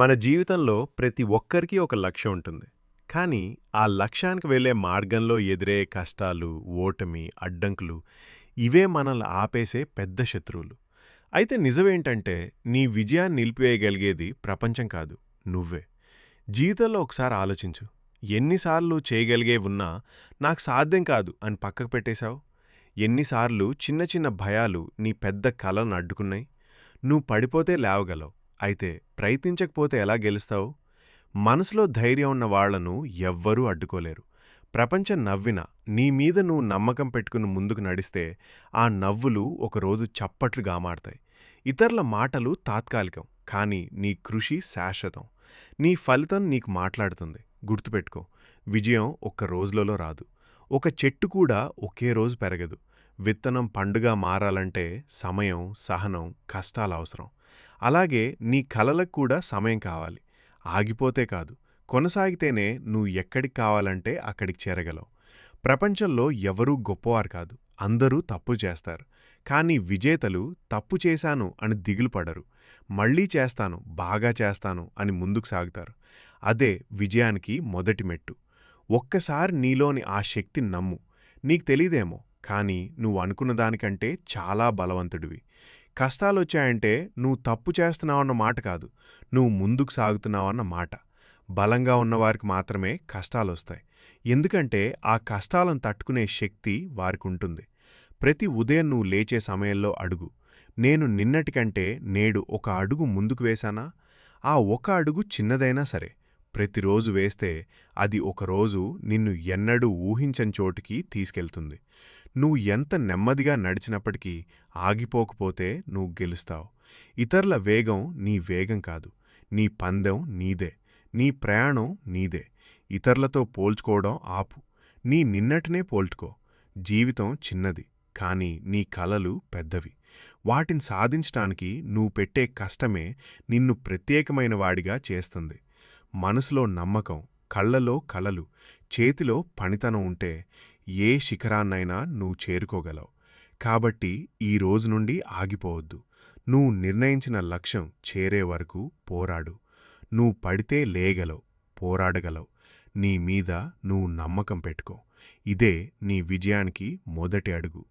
మన జీవితంలో ప్రతి ఒక్కరికి ఒక లక్ష్యం ఉంటుంది. కానీ ఆ లక్ష్యానికి వెళ్ళే మార్గంలో ఎదురే కష్టాలు ఓటమి అడ్డంకులు ఇవే మనల్ని ఆపేసే పెద్ద శత్రువులు. అయితే నిజమేంటంటే నీ విజయాన్ని నిలిపివేయగలిగేది ప్రపంచం కాదు నువ్వే. జీవితంలో ఒకసారి ఆలోచించు. ఎన్నిసార్లు చేయగలిగే ఉన్నా నాకు సాధ్యం కాదు అని పక్కకు పెట్టేశావు? ఎన్నిసార్లు చిన్న చిన్న భయాలు నీ పెద్ద కలను అడ్డుకున్నాయి? నువ్వు పడిపోతే లేవగలవు. అయితే ప్రయత్నించకపోతే ఎలా గెలుస్తావు? మనసులో ధైర్యం ఉన్న వాళ్ళను ఎవ్వరూ అడ్డుకోలేరు. ప్రపంచం నవ్వినా నీ మీద నువ్వు నమ్మకం పెట్టుకుని ముందుకు నడిస్తే ఆ నవ్వులు ఒకరోజు చప్పట్లుగా మారతాయి. ఇతరుల మాటలు తాత్కాలికం కానీ నీ కృషి శాశ్వతం. నీ ఫలితం నీకు మాట్లాడుతుంది. గుర్తుపెట్టుకో విజయం ఒక్క రోజులలో రాదు. ఒక చెట్టు కూడా ఒకే రోజు పెరగదు. విత్తనం పండుగ మారాలంటే సమయం సహనం కష్టాలు అవసరం. అలాగే నీ కలలకు కూడా సమయం కావాలి. ఆగిపోతే కాదు. కొనసాగితేనే నువ్వు ఎక్కడికి కావాలంటే అక్కడికి చేరగలవు. ప్రపంచంలో ఎవరూ గొప్పవారు కాదు. అందరూ తప్పు చేస్తారు. కానీ విజేతలు తప్పు చేశాను అని దిగులు పడరు. మళ్ళీ చేస్తాను బాగా చేస్తాను అని ముందుకు సాగుతారు. అదే విజయానికి మొదటి మెట్టు. ఒక్కసారి నీలోని ఆ శక్తి నమ్ము. నీకు తెలీదేమో కానీ నువ్వు అనుకున్న దానికంటే చాలా బలవంతుడివి. కష్టాలు వచ్చాయంటే నువ్వు తప్పు చేస్తున్నావన్న మాట కాదు. నువ్వు ముందుకు సాగుతున్నావన్న మాట. బలంగా ఉన్నవారికి మాత్రమే కష్టాలొస్తాయి. ఎందుకంటే ఆ కష్టాలను తట్టుకునే శక్తి వారికి ఉంటుంది ప్రతి ఉదయం నువ్వు లేచే సమయంలో అడుగు. నేను నిన్నటికంటే నేడు ఒక అడుగు ముందుకు వేశానా? ఆ ఒక అడుగు చిన్నదైనా సరే. ప్రతిరోజు వేస్తే అది ఒకరోజు నిన్ను ఎన్నడూ ఊహించని చోటుకి తీసుకెళ్తుంది. నువ్వు ఎంత నెమ్మదిగా నడిచినప్పటికీ ఆగిపోకపోతే నువ్వు గెలుస్తావు. ఇతరుల వేగం నీ వేగం కాదు. నీ పందెం నీదే. నీ ప్రయాణం నీదే. ఇతరులతో పోల్చుకోవడం ఆపు. నీ నిన్నటినే పోల్చుకో. జీవితం చిన్నది కానీ నీ కలలు పెద్దవి. వాటిని సాధించటానికి నువ్వు పెట్టే కష్టమే నిన్ను ప్రత్యేకమైన వాడిగా చేస్తుంది. మనసులో నమ్మకం కళ్ళలో కలలు చేతిలో పనితనం ఉంటే ఏ శిఖరాన్నైనా నువ్వు చేరుకోగలవు. కాబట్టి ఈ రోజు నుండి ఆగిపోవద్దు. నువ్వు నిర్ణయించిన లక్ష్యం చేరే వరకు పోరాడు. నువ్వు పడితే లేగలవు పోరాడగలవు. నీ మీద నువ్వు నమ్మకం పెట్టుకో. ఇదే నీ విజయానికి మొదటి అడుగు.